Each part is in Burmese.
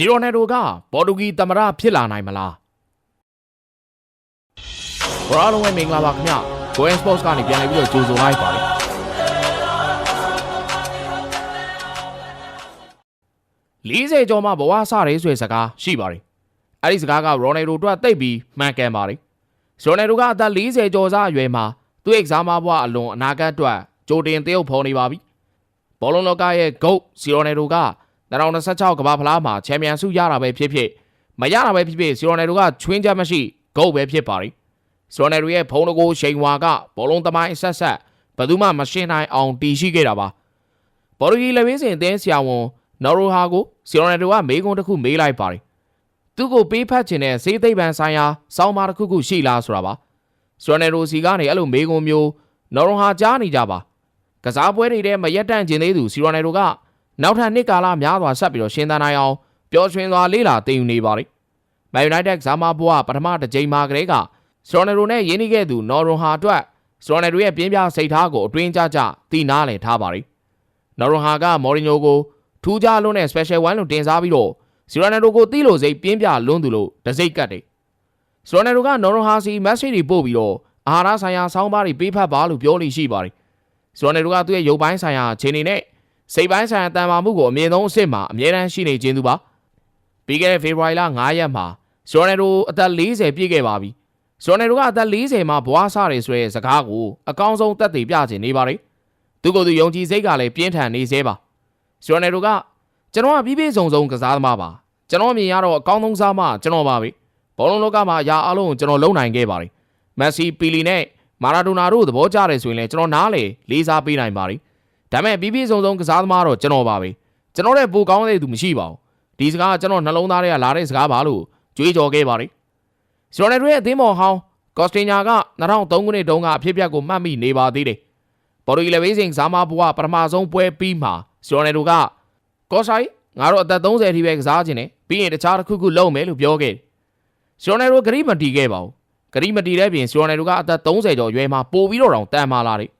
စီရိုနယ်ဒိုကပေါ်တူဂီသမ္မတဖြစ်လာနိုင်မလားဘောလုံးရဲ့မင်္ဂလာပါခင်ဗျ Goen Sports ကနေပြန်လည်ပြီးတော့ကြိုဆိုလိုက်ပါတယ်40ကျော်မှဘဝစရဲဆိုတဲ့စကားရှိပါတယ်အဲ့ဒီစကားကရိုနယ်ဒိုအတွက်တိတ်ပြီးမှန်ကန်ပါတယ်ရိုနယ်ဒိုကအသက်40ကျော်စားအရွယ်မှာသူ့ exam ဘဝအလွန်အနာဂတ်အတွက်ကြိုတင်တရုပ်ဖော်နေပါပြီဘောလုံးလောကရဲ့ GOAT စီရိုနယ်ဒိုက 2026ကမ္ဘာဖလားမှာချန်ပီယံဆုရတာပဲဖြစ်ဖြစ်မရတာပဲဖြစ်ဖြစ်စီရိုနယ်ဒိုကချွင်းချက်မရှိ GOAT ပဲဖြစ်ပါတယ်စီရိုနယ်ဒိုရဲ့ဖုံးတကိုရှိန်ဝါကဘောလုံးသမိုင်းအဆက်ဆက်ဘယ်သူမှမရှင်းနိုင်အောင်တည်ရှိခဲ့တာပါဘော်ရီလက်ဝင်းစင်အသင်းဆရာဝန်နော်ရိုဟာကိုစီရိုနယ်ဒိုကမေးခွန်းတစ်ခုမေးလိုက်ပါတယ်သူ့ကိုပေးဖတ်ခြင်းတဲ့စေးသိပ္ပံဆိုင်ရာစောင်းမတစ်ခုခုရှိလားဆိုတာပါစီရိုနယ်ဒိုစီကနေအဲ့လိုမေးခွန်းမျိုးနော်ရိုဟာကြားနေကြပါကစားပွဲတွေထဲမရက်တန့်ခြင်းသေးသူစီရိုနယ်ဒိုက နောက်ထပ်နှစ်ကာလများစွာဆက်ပြီးတော့ရှင်းသန်နိုင်အောင်ပျော်ရွှင်စွာလေးလာတင်ယူနေပါလိမ့်။ Man United ဇာမာဘွားပထမတစ်ကြိမ်မှာကလေးကစတော်နယ်ရိုနဲ့ရင်းနှီးခဲ့သူနော်ရွန်ဟာအတွက်စတော်နယ်ရိုရဲ့ပြင်းပြစိတ်ထားကိုအတွင်းကြကြသိနာလည်ထားပါလိမ့်။နော်ရွန်ဟာကမော်ရီညိုကိုထူးခြားလွန်းတဲ့ special one လို့တင်စားပြီးတော့စီရနယ်ရိုကိုတီးလို့စိတ်ပြင်းပြလွန်းသူလို့တစိတ်ကတ်တယ်။စတော်နယ်ရိုကနော်ရွန်ဟာစီ message တွေပို့ပြီးတော့အာဟာရဆိုင်ရာဆောင်းပါးတွေပေးဖတ်ပါလို့ပြောလို့ရှိပါတယ်။စတော်နယ်ရိုကသူ့ရဲ့ရုပ်ပိုင်းဆိုင်ရာခြေအနေနဲ့ စိတ်ပိုင်းဆိုင်ရာတန်မာမှုကိုအမြင့်ဆုံးအဆင့်မှာအမြဲတမ်းရှိနေခြင်းသူပါပြီးခဲ့တဲ့ဖေဖော်ဝါရီလ9ရက်မှာဇော်နယ်ဒိုအသက်40ပြည့်ခဲ့ပါပြီဇော်နယ်ဒိုကအသက်40မှာဘွားဆတယ်ဆိုတဲ့စကားကိုအကောင်းဆုံးသက်သေပြခြင်းနေပါတယ်သူကသူယုံကြည်စိတ်ကလည်းပြင်းထန်နေသေးပါဇော်နယ်ဒိုကကျွန်တော်ကပြီးပြည့်စုံစုံကစားသမားပါကျွန်တော်မြင်ရတော့အကောင်းဆုံးစားမကျွန်တော်ပါပဲဘောလုံးလောကမှာအရာအလုံးကိုကျွန်တော်လုံနိုင်ခဲ့ပါတယ်မက်ဆီပီလီနဲ့မာရာဒိုနာတို့သဘောကျတယ်ဆိုရင်လည်းကျွန်တော်နားလေလေးစားပေးနိုင်ပါတယ် ဒါပေမဲ့ပြီးပြည့်စုံစုံကစားသမားတော့ကျွန်တော်ပါပဲကျွန်တော်တဲ့ပိုကောင်းတဲ့သူမရှိပါဘူးဒီစကားကကျွန်တော်နှလုံးသားထဲကလာတဲ့စကားပါလို့ကြွေးကြော်ခဲ့ပါတယ်စီရိုနယ်ရဲ့အသင်းမော်ဟောင်းကော့စတင်ညာက2003ခုနှစ်တုန်းကအဖြစ်အပျက်ကိုမှတ်မိနေပါသေးတယ်ပေါ်တူဂီလေဝေးစင်ဇာမာဘူကပထမဆုံးပွဲပြီးမှာစီရိုနယ်တို့ကကော့ဆိုင်ငါတို့အသက်30အထိပဲကစားခြင်းနဲ့ပြီးရင်တခြားတစ်ခုခုလုပ်မယ်လို့ပြောခဲ့တယ်စီရိုနယ်တို့ဂရိမတီခဲ့ပါဘူးဂရိမတီတဲ့ပြင်စီရိုနယ်တို့ကအသက်30ကျော်ရွယ်မှာပို့ပြီးတော့တောင်တန်မာလာတယ်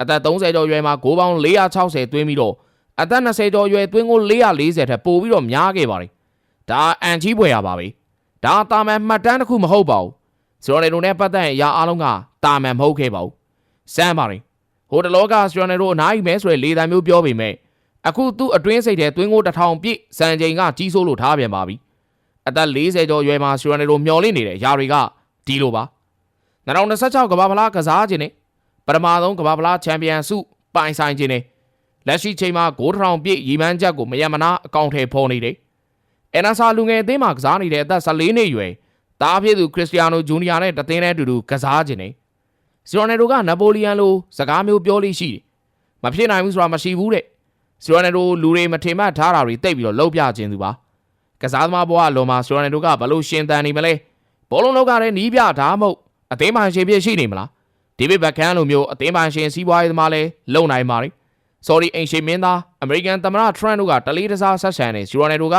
အသက်30ကျော်ရွယ်မှာဂိုးပေါင်း460သွင်းပြီးတော့အသက်20ကျော်ရွယ်သွင်းကို440ထက်ပိုပြီးတော့များခဲ့ပါတယ်။ဒါအန်ချီးပွဲရပါပဲ။ဒါတာမန်မှတ်တမ်းတစ်ခုမဟုတ်ပါဘူး။ဆိုတော့နေတို့နဲ့ပတ်သက်ရင်အရာအလုံးကတာမန်မဟုတ်ခဲ့ပါဘူး။စမ်းပါရင်ဟိုတလောကစတိုနယ်တို့အနားယူမဲဆိုတဲ့လေတံမျိုးပြောပေမဲ့အခုသူ့အတွင်းစိတ်ထဲသွင်းကိုတစ်ထောင်ပြည့်စံချိန်ကကြီးစိုးလို့ထားပြန်ပါပြီ။အသက်40ကျော်ရွယ်မှာစတိုနယ်တို့မျော်လင့်နေတဲ့အရာတွေကဒီလိုပါ။2026ကမ္ဘာဖလားကစားခြင်းနဲ့ ပထမဆုံးကမ္ဘာဖလားချန်ပီယံဆုပိုင်ဆိုင်ခြင်းနဲ့လက်ရှိချိန်မှာဂိုးထောင်ပြည့်ရီမန်းချက်ကိုမယမနာအကောင့်ထဲဖော်နေတယ်။အန်နာဆာလူငယ်အသင်းမှာကစားနေတဲ့အသက်14နှစ်အရွယ်တားဖြစ်သူခရစ္စတီယာနိုဂျူနီယာနဲ့တသင်းနဲ့အတူတူကစားခြင်းနဲ့စီရိုနယ်ဒိုကနပိုလီယန်လိုစကားမျိုးပြောလို့ရှိတယ်။မဖြစ်နိုင်ဘူးဆိုတာမရှိဘူးတဲ့။စီရိုနယ်ဒိုလူတွေမထင်မှတ်ထားတာတွေတိတ်ပြီးတော့လှုပ်ပြခြင်းသူပါ။ကစားသမားဘဝအလုံးမှာစီရိုနယ်ဒိုကဘလို့ရှင်တန်နေမလဲ။ဘောလုံးလောက်ကလည်းနီးပြဓာတ်မဟုတ်အသင်းပိုင်ရှင်ဖြစ်ရှိနေမလား။ ဒေးဗစ်ဘက်ခန်လိုမျိုးအသင်းပိုင်ရှင်စီးပွားရေးသမားလည်းလုံနိုင်ပါတယ်။ sorry အိမ်ရှင်မင်းသားအမေရိကန်သမ္မတထရန့်တို့ကတလေးတစားဆက်ဆံနေဇီရိုနယ်တို့က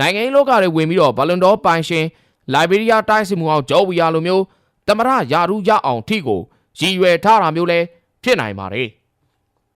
နိုင်ငံရေးလောကတွေဝင်ပြီးတော့ဘလွန်ဒေါပိုင်ရှင်လိုက်ဘေးရီးယားတိုင်းစီမှုအောင်ဂျော်ဝီယာလိုမျိုးသမ္မတယာရူးရအောင်ထိကိုရည်ရွယ်ထားတာမျိုးလဲဖြစ်နိုင်ပါတယ်